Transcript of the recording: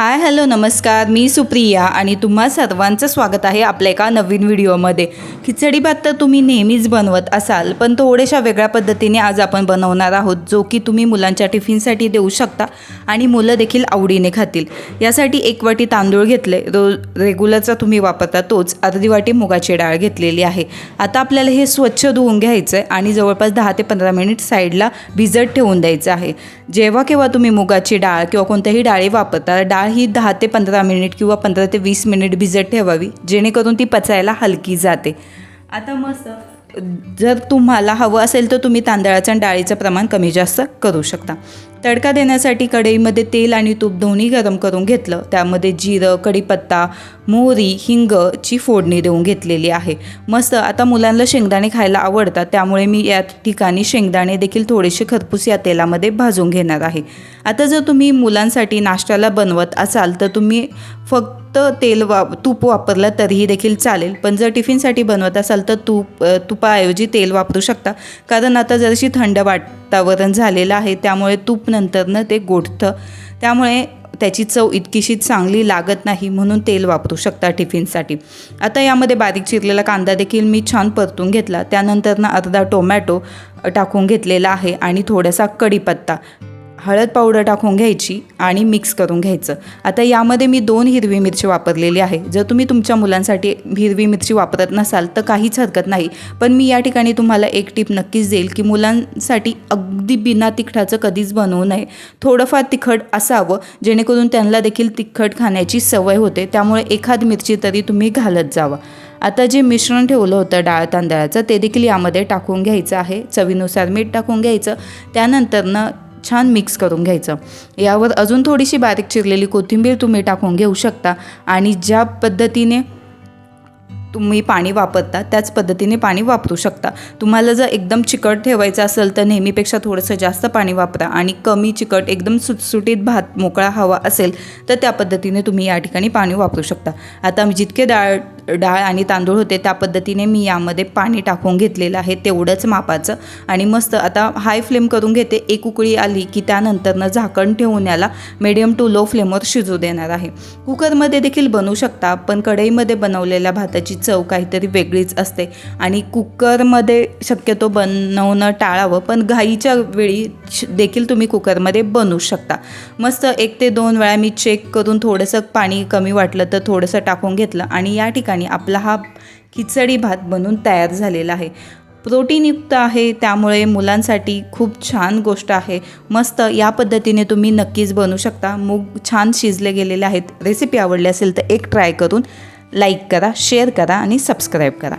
Hi hello नमस्कार. मी सुप्रिया आणि तुम्हा सर्वांचं स्वागत आहे आपल्या एका नवीन व्हिडिओमध्ये. खिचडी भात तर तुम्ही नेहमीच बनवत असाल पण थोड्याशा वेगळ्या पद्धतीने आज आपण बनवणार आहोत जो की तुम्ही मुलांच्या टिफिनसाठी देऊ शकता आणि मुलं देखील आवडीने खातील. यासाठी एक वाटी तांदूळ घेतले. रो रेग्युलरचा तुम्ही वापरता तोच. अर्धी वाटी मुगाची डाळ घेतलेली आहे. आता आपल्याला हे स्वच्छ धुवून घ्यायचं आहे आणि जवळपास दहा ते पंधरा मिनिट साईडला भिजत ठेवून द्यायचं आहे. जेव्हा केव्हा तुम्ही मुगाची डाळ किंवा कोणत्याही डाळी वापरता डाळ ही दहा ते पंधरा मिनिट किंवा पंधरा ते वीस मिनिट भिजत ठेवावी जेणेकरून ती पचायला हलकी जाते. आता मस्त जर तुम्हाला हवं असेल तर तुम्ही तांदळाचं आणि डाळीचं प्रमाण कमी जास्त करू शकता. तडका देण्यासाठी कढईमध्ये तेल आणि तूप दोन्ही गरम करून घेतलं. त्यामध्ये जिरं कढीपत्ता मोहरी हिंगची फोडणी देऊन घेतलेली आहे. मस्त आता मुलांना शेंगदाणे खायला आवडतात त्यामुळे मी या ठिकाणी शेंगदाणे देखील थोडेसे खरपूस या तेलामध्ये भाजून घेणार आहे. आता जर तुम्ही मुलांसाठी नाश्त्याला बनवत असाल तर तुम्ही फक्त तेल वा तूप वापरलं तरीही देखील चालेल. पण जर टिफिनसाठी बनवत असाल तर तूप तुपाऐवजी तेल वापरू शकता. कारण आता जरशी थंड वातावरण झालेलं आहे त्यामुळे तूप नंतरनं ते गोठतं त्यामुळे त्याची चव इतकीशी चांगली लागत नाही म्हणून तेल वापरू शकता टिफिनसाठी. आता यामध्ये बारीक चिरलेला कांदा देखील मी छान परतून घेतला. त्यानंतरनं अर्धा टोमॅटो टाकून घेतलेला आहे आणि थोडासा कढीपत्ता. हळद पावडर टाकून घ्यायची आणि मिक्स करून घ्यायचं. आता यामध्ये मी दोन हिरवी मिरची वापरलेली आहे. जर तुम्ही तुमच्या मुलांसाठी हिरवी मिरची वापरत नसाल तर काहीच हरकत नाही. पण मी या ठिकाणी तुम्हाला एक टीप नक्कीच देईल की मुलांसाठी अगदी बिना तिखटाचं कधीच बनवू नये. थोडंफार तिखट असावं जेणेकरून त्यांना देखील तिखट खाण्याची सवय होते. त्यामुळे एखाद मिरची तरी तुम्ही घालत जावा. आता जे मिश्रण ठेवलं होतं डाळ तांदळाचं ते देखील यामध्ये टाकून घ्यायचं आहे. चवीनुसार मीठ टाकून घ्यायचं. त्यानंतरनं छान मिक्स करून घ्यायचं. यावर अजून थोडीशी बारीक चिरलेली कोथिंबीर तुम्ही टाकून घेऊ शकता आणि ज्या पद्धतीने तुम्ही पाणी वापरता त्याच पद्धतीने पाणी वापरू शकता. तुम्हाला जर एकदम चिकट ठेवायचं असेल तर नेहमीपेक्षा थोडंसं जास्त पाणी वापरा आणि कमी चिकट एकदम सुटसुटीत भात मोकळा हवा असेल तर त्या पद्धतीने तुम्ही या ठिकाणी पाणी वापरू शकता. आता मी जितके डाळ डाळ आणि तांदूळ होते त्या पद्धतीने मी यामध्ये पाणी टाकून घेतलेलं आहे तेवढंच मापाचं. आणि मस्त आता हाय फ्लेम करून घेते एक उकळी आली की त्यानंतरनं झाकण ठेवून याला मिडियम टू लो फ्लेमवर शिजू देणार आहे. कुकरमध्ये देखील बनवू शकता पण कढईमध्ये बनवलेल्या भाताची चव काहीतरी वेगळीच असते. आणि कुकरमध्ये शक्यतो बनवणं टाळावं पण घाईच्या वेळी श- देखील तुम्ही कुकरमध्ये बनवू शकता. मस्त एक ते दोन वेळा मी चेक करून थोडंसं पाणी कमी वाटलं तर थोडंसं टाकून घेतलं आणि या ठिकाणी आणि आपला हा खिचडी भात बनून तयार झालेला आहे. प्रोटीनयुक्त आहे त्यामुळे मुलांसाठी खूप छान गोष्ट आहे. मस्त या पद्धतीने तुम्ही नक्कीच बनवू शकता. मूग छान शिजले गेलेले आहेत. रेसिपी आवडली असेल तर एक ट्राय करून लाईक करा शेअर करा आणि सबस्क्राईब करा.